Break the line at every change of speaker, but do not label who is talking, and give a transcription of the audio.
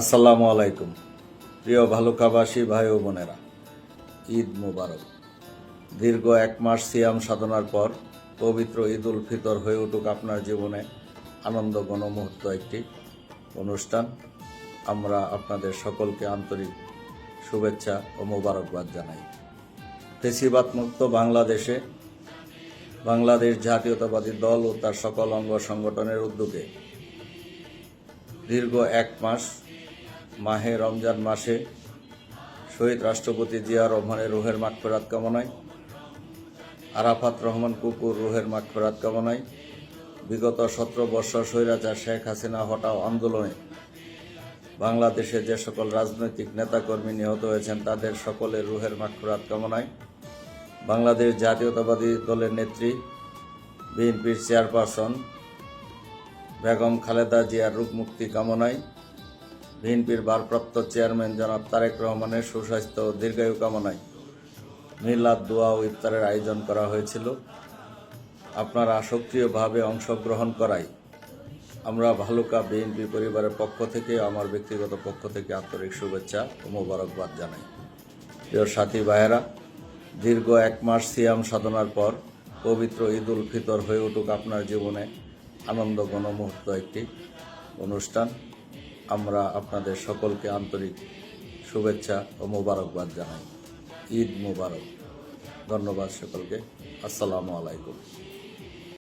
আসসালামু আলাইকুম। প্রিয় ভালুকাবাসী, ভাই ও বোনেরা, ঈদ মুবারক। দীর্ঘ এক মাস সিয়াম সাধনার পর পবিত্র ঈদ উল ফিতর হয়ে উঠুক আপনার জীবনে আনন্দ গণমুহূর্ত একটি অনুষ্ঠান। আমরা আপনাদের সকলকে আন্তরিক শুভেচ্ছা ও মোবারকবাদ জানাই। মুক্ত বাংলাদেশে, বাংলাদেশ জাতীয়তাবাদী দল ও তার সকল অঙ্গ সংগঠনের উদ্যোগে দীর্ঘ এক মাস মাহে রমজান মাসে শহীদ রাষ্ট্রপতি জিয়া রহমানের রুহের মাগফেরাত কামনায়, আরাফাত রহমান কুকুর রুহের মাগফেরাত কামনায়, বিগত সতেরো বৎসর স্বৈরাচার শেখ হাসিনা হটাও আন্দোলনে বাংলাদেশে যে সকল রাজনৈতিক নেতাকর্মী নিহত হয়েছেন তাদের সকলের রুহের মাঠ মাগফেরাত কামনায়, বাংলাদেশ জাতীয়তাবাদী দলের নেত্রী, বিএনপির চেয়ারপারসন বেগম খালেদা জিয়ার রূপ মুক্তি কামনায় বিএনপির ভারপ্রাপ্ত চেয়ারম্যান জনাব তারেক রহমানের সুস্বাস্থ্য ও দীর্ঘায়ু কামনায় মিলাদ দোয়া ও ইফতারের আয়োজন করা হয়েছিল। আপনারা সক্রিয়ভাবে অংশগ্রহণ করাই আমরা ভালুকা বিএনপি পরিবারের পক্ষ থেকে, আমার ব্যক্তিগত পক্ষ থেকে আন্তরিক শুভেচ্ছা ও মোবারকবাদ জানাই। প্রিয় সাথী ভাইয়েরা, দীর্ঘ এক মাস সিয়াম সাধনার পর পবিত্র ঈদ উল ফিতর হয়ে উঠুক আপনার জীবনে আনন্দ গণমুহূর্ত একটি অনুষ্ঠান। আমরা আপনাদের সকলকে আন্তরিক শুভেচ্ছা ও মোবারকবাদ জানাই। ঈদ মুবারক। ধন্যবাদ সকলকে। আসসালামু আলাইকুম।